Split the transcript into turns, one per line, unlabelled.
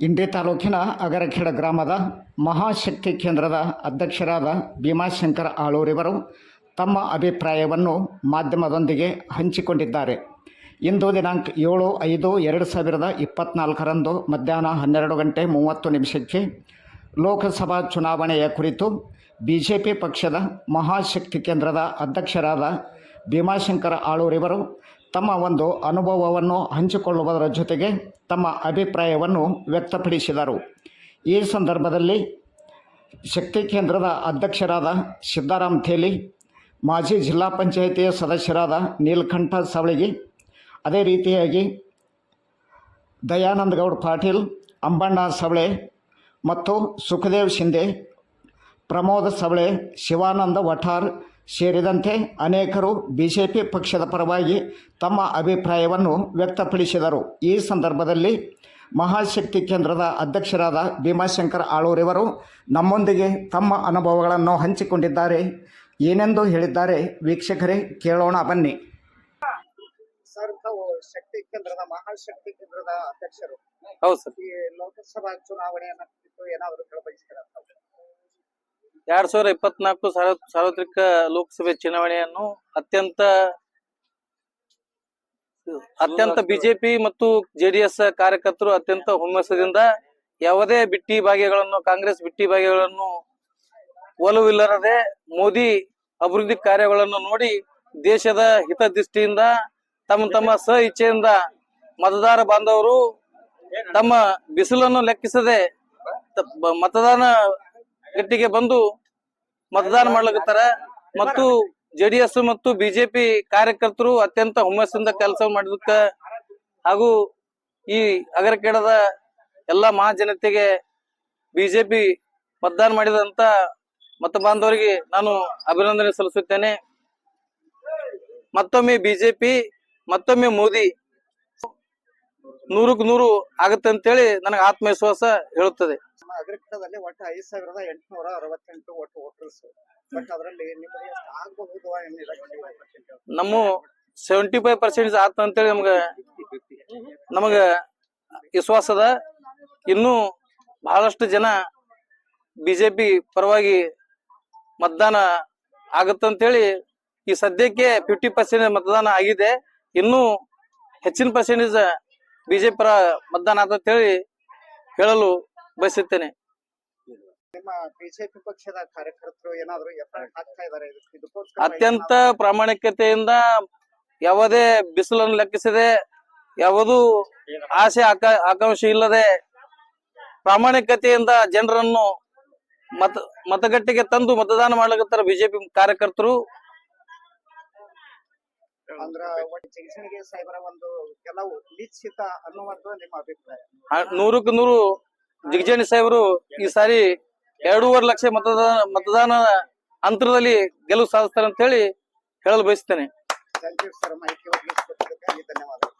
ಇಂಡಿ ತಾಲೂಕಿನ ಅಗರಖೇಡ ಗ್ರಾಮದ ಮಹಾಶಕ್ತಿ ಕೇಂದ್ರದ ಅಧ್ಯಕ್ಷರಾದ ಭೀಮಾಶಂಕರ ಆಳೂರಿವರು ತಮ್ಮ ಅಭಿಪ್ರಾಯವನ್ನು ಮಾಧ್ಯಮದೊಂದಿಗೆ ಹಂಚಿಕೊಂಡಿದ್ದಾರೆ. ಇಂದು ದಿನಾಂಕ ಏಳು ಐದು ಎರಡು ಸಾವಿರದ ಇಪ್ಪತ್ನಾಲ್ಕರಂದು ಮಧ್ಯಾಹ್ನ ಹನ್ನೆರಡು ಗಂಟೆ ಮೂವತ್ತು ನಿಮಿಷಕ್ಕೆ ಲೋಕಸಭಾ ಚುನಾವಣೆಯ ಕುರಿತು ಬಿ ಜೆ ಪಕ್ಷದ ಮಹಾಶಕ್ತಿ ಕೇಂದ್ರದ ಅಧ್ಯಕ್ಷರಾದ ಭೀಮಾಶಂಕರ ಆಳೂರಿವರು ತಮ್ಮ ಒಂದು ಅನುಭವವನ್ನು ಹಂಚಿಕೊಳ್ಳುವುದರ ಜೊತೆಗೆ ತಮ್ಮ ಅಭಿಪ್ರಾಯವನ್ನು ವ್ಯಕ್ತಪಡಿಸಿದರು. ಈ ಸಂದರ್ಭದಲ್ಲಿ ಶಕ್ತಿ ಕೇಂದ್ರದ ಅಧ್ಯಕ್ಷರಾದ ಸಿದ್ದಾರಾಮ್ ಥೇಲಿ, ಮಾಜಿ ಜಿಲ್ಲಾ ಪಂಚಾಯಿತಿಯ ಸದಸ್ಯರಾದ ನೀಲಕಂಠ ಸವಳಗಿ, ಅದೇ ರೀತಿಯಾಗಿ ದಯಾನಂದ ಗೌಡ್ ಪಾಟೀಲ್, ಅಂಬಣ್ಣ ಸವಳೆ ಮತ್ತು ಸುಖದೇವ್ ಶಿಂದೆ ಪ್ರಮೋದ ಸವಳೆ, ಶಿವಾನಂದ ವಠಾರ್ ಸೇರಿದಂತೆ ಅನೇಕರು ಬಿಜೆಪಿ ಜೆ ಪಿ ಪಕ್ಷದ ಪರವಾಗಿ ತಮ್ಮ ಅಭಿಪ್ರಾಯವನ್ನು ವ್ಯಕ್ತಪಡಿಸಿದರು. ಈ ಸಂದರ್ಭದಲ್ಲಿ ಮಹಾಶಕ್ತಿ ಕೇಂದ್ರದ ಅಧ್ಯಕ್ಷರಾದ ಭೀಮಾಶಂಕರ್ ಆಳೂರಿವರು ನಮ್ಮೊಂದಿಗೆ ತಮ್ಮ ಅನುಭವಗಳನ್ನು ಹಂಚಿಕೊಂಡಿದ್ದಾರೆ. ಏನೆಂದು ಹೇಳಿದ್ದಾರೆ ವೀಕ್ಷಕರೇ ಕೇಳೋಣ ಬನ್ನಿ. ಸರ್ ತಾವು ಶಕ್ತಿ ಕೇಂದ್ರದ ಮಹಾಶಕ್ತಿ ಕೇಂದ್ರದ ಅಧ್ಯಕ್ಷರು.
ಹೌದು ಸರ್.
ಈ ಲೋಕಸಭಾ ಚುನಾವಣೆಯನ್ನು ಕುರಿತು ಏನಾದರೂ ಹೇಳಬಯಸ್ತೀರಾ
ಎರಡ್ ಸಾವಿರದ ಇಪ್ಪತ್ನಾಲ್ಕು ಸಾರ್ವ- ಸಾರ್ವತ್ರಿಕ ಲೋಕಸಭೆ ಚುನಾವಣೆಯನ್ನು ಅತ್ಯಂತ ಅತ್ಯಂತ ಬಿಜೆಪಿ ಮತ್ತು ಜೆಡಿಎಸ್ ಕಾರ್ಯಕರ್ತರು ಅತ್ಯಂತ ಹುಮ್ಮಸ್ಸದಿಂದ ಯಾವುದೇ ಬಿಟ್ಟಿ ಭಾಗ್ಯಗಳನ್ನು, ಕಾಂಗ್ರೆಸ್ ಬಿಟ್ಟಿ ಭಾಗ್ಯಗಳನ್ನು ಒಲವಿಲ್ಲರದೆ ಮೋದಿ ಅಭಿವೃದ್ಧಿ ಕಾರ್ಯಗಳನ್ನು ನೋಡಿ ದೇಶದ ಹಿತದೃಷ್ಟಿಯಿಂದ, ತಮ್ಮ ತಮ್ಮ ಸ ಇಚ್ಛೆಯಿಂದ ಮತದಾರ ಬಾಂಧವರು ತಮ್ಮ ಬಿಸಿಲನ್ನು ಲೆಕ್ಕಿಸದೆ ಮತದಾನ ಗಟ್ಟಿಗೆ ಬಂದು ಮತದಾನ ಮಾಡ್ಲಿಕತ್ತಾರ. ಮತ್ತು ಜೆಡಿಎಸ್ ಮತ್ತು ಬಿಜೆಪಿ ಕಾರ್ಯಕರ್ತರು ಅತ್ಯಂತ ಹುಮ್ಮಸ್ಸಿಂದ ಕೆಲಸ ಮಾಡಿದಕ್ಕ ಹಾಗೂ ಈ ಅಗರಕೇಡದ ಎಲ್ಲಾ ಮಹಾಜನತೆಗೆ ಬಿಜೆಪಿ ಮತದಾನ ಮಾಡಿದಂತ ಮತ ಬಾಂಧವರಿಗೆ ನಾನು ಅಭಿನಂದನೆ ಸಲ್ಲಿಸುತ್ತೇನೆ. ಮತ್ತೊಮ್ಮೆ ಬಿಜೆಪಿ, ಮತ್ತೊಮ್ಮೆ ಮೋದಿ ನೂರಕ್ಕೆ ನೂರು ಆಗತ್ತೆ ಅಂತೇಳಿ ನನಗೆ ಆತ್ಮವಿಶ್ವಾಸ ಹೇಳುತ್ತದೆ.
ನಮ್ಮ ಅಗ್ರಿಕಲ್ಚರ್ದಲ್ಲಿ ಒಟ್ಟು ಐದು ಸಾವಿರದ ಎಂಟುನೂರ ಅರವತ್ತೆಂಟು ಒಟ್ಟು ವೋಟರ್ಸ್. ಬಟ್ ಅದರಲ್ಲಿ ನಿಮಗೆ ಆಗಬಹುದು
ನಮ್ಮ ಸೆವೆಂಟಿ ಫೈವ್ ಪರ್ಸೆಂಟ್ ಆತ ಅಂತೇಳಿ ನಮ್ಗೆ ನಮಗ ವಿಶ್ವಾಸದ ಇನ್ನೂ ಇನ್ನು ಬಹಳಷ್ಟು ಜನ ಬಿಜೆಪಿ ಪರವಾಗಿ ಮತದಾನ ಆಗತ್ತಂತೇಳಿ ಈ ಸದ್ಯಕ್ಕೆ ಫಿಫ್ಟಿ ಪರ್ಸೆಂಟ್ ಮತದಾನ ಆಗಿದೆ. ಇನ್ನು ಹೆಚ್ಚಿನ ಪರ್ಸೆಂಟೇಜ್ ಬಿಜೆಪಿ ಪರ ಮತದಾನ ಆತಂತೇಳಿ ಹೇಳಲು ಬಯಸುತ್ತೇನೆ.
ನಿಮ್ಮ ಬಿಜೆಪಿ ಪಕ್ಷದ ಕಾರ್ಯಕರ್ತರು ಏನಾದ್ರು ಎಫರ್ಟ್ ಹಾಕ್ತಾ ಇದಾರೆ? ಇದಕ್ಕೆ-
ಅತ್ಯಂತ ಪ್ರಾಮಾಣಿಕತೆಯಿಂದ ಯಾವುದೇ ಬಿಸಿಲನ್ನು ಲೆಕ್ಕಿಸದೆ ಯಾವುದೂ ಆಸೆ ಆಕ ಆಕಾಂಕ್ಷೆ ಇಲ್ಲದೆ ಪ್ರಾಮಾಣಿಕತೆಯಿಂದ ಜನರನ್ನು ಮತ ಮತಗಟ್ಟೆಗೆ ತಂದು ಮತದಾನ ಮಾಡ್ಲಿಕತ್ತಾರ ಬಿಜೆಪಿ ಕಾರ್ಯಕರ್ತರು
ಅಂದ್ರ ಜಂಕ್ಷನ್ಗೆ ಸಾಹೇಬರ ಒಂದು ಕೆಲವು ನಿಶ್ಚಿತ ಅನ್ನುವಂತ ನಿಮ್ಮ ಅಭಿಪ್ರಾಯ.
ಆ- ನೂರಕ್ಕೆ ನೂರು ಜಿಗಜೇಣಿ ಸಾಹೇಬರು ಈ ಸಾರಿ ಎರಡೂವರೆ ಲಕ್ಷ ಮತದಾನ ಮತದಾನ ಅಂತರದಲ್ಲಿ ಗೆಲುವು ಸಾಧಿಸ್ತಾರೆ ಅಂತ ಹೇಳಿ ಹೇಳಲು ಬಯಸ್ತೇನೆ.
ಥ್ಯಾಂಕ್ ಯು ಸರ್ ಮಾಹಿತಿ ಒದಗಿಸಿಕೊಟ್ಟಿದ್ದಕ್ಕಾಗಿ ಧನ್ಯವಾದಗಳು.